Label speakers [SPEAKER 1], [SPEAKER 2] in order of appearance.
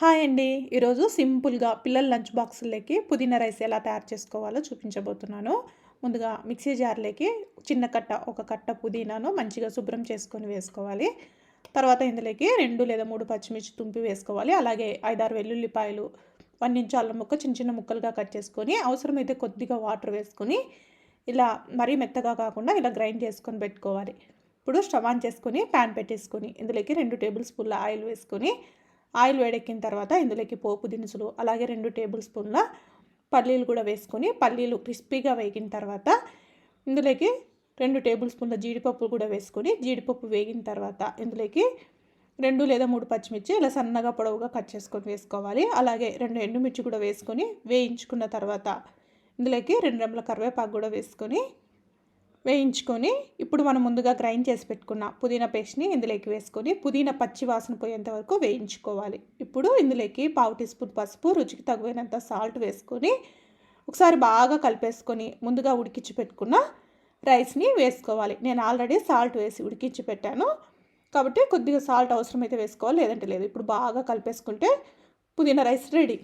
[SPEAKER 1] Hi అండి. ఈరోజు సింపుల్గా పిల్లల లంచ్ బాక్సుల్లోకి పుదీనా రైస్ ఎలా తయారు చేసుకోవాలో చూపించబోతున్నాను. ముందుగా మిక్సీ జార్లోకి చిన్న కట్ట ఒక కట్ట పుదీనాను మంచిగా శుభ్రం చేసుకొని వేసుకోవాలి. తర్వాత ఇందులోకి రెండు లేదా మూడు పచ్చిమిర్చి తుంపి వేసుకోవాలి. అలాగే ఐదారు వెల్లుల్లిపాయలు వన్ ఇంచు అల్లం ముక్క చిన్న చిన్న ముక్కలుగా కట్ చేసుకొని అవసరమైతే కొద్దిగా వాటర్ వేసుకొని ఇలా మరీ మెత్తగా కాకుండా ఇలా గ్రైండ్ చేసుకొని పెట్టుకోవాలి. ఇప్పుడు స్టవ్ ఆన్ చేసుకొని ప్యాన్ పెట్టేసుకొని ఇందులోకి రెండు టేబుల్ స్పూన్ల ఆయిల్ వేసుకొని ఆయిల్ వేడెక్కిన తర్వాత ఇందులోకి పోపు దినుసులు అలాగే రెండు టేబుల్ స్పూన్ల పల్లీలు కూడా వేసుకొని పల్లీలు క్రిస్పీగా వేగిన తర్వాత ఇందులోకి రెండు టేబుల్ స్పూన్ల జీడిపప్పు కూడా వేసుకొని జీడిపప్పు వేగిన తర్వాత ఇందులోకి రెండు లేదా మూడు పచ్చిమిర్చి ఇలా సన్నగా పొడవుగా కట్ చేసుకొని వేసుకోవాలి. అలాగే రెండు ఎండుమిర్చి కూడా వేసుకొని వేయించుకున్న తర్వాత ఇందులోకి రెండు రెమ్మల కరివేపాకు కూడా వేసుకొని వేయించుకొని ఇప్పుడు మనం ముందుగా గ్రైండ్ చేసి పెట్టుకున్న పుదీనా పేస్ట్ని ఇందులోకి వేసుకొని పుదీనా పచ్చి వాసన పోయేంత వరకు వేయించుకోవాలి. ఇప్పుడు ఇందులోకి పావు టీ స్పూన్ పసుపు రుచికి తగినంత సాల్ట్ వేసుకొని ఒకసారి బాగా కలిపేసుకొని ముందుగా ఉడికించి పెట్టుకున్న రైస్ని వేసుకోవాలి. నేను ఆల్రెడీ సాల్ట్ వేసి ఉడికించి పెట్టాను. కాబట్టి కొద్దిగా సాల్ట్ అవసరమైతే వేసుకోవాలి లేదంటే లేదు. ఇప్పుడు బాగా కలిపేసుకుంటే పుదీనా రైస్ రెడీ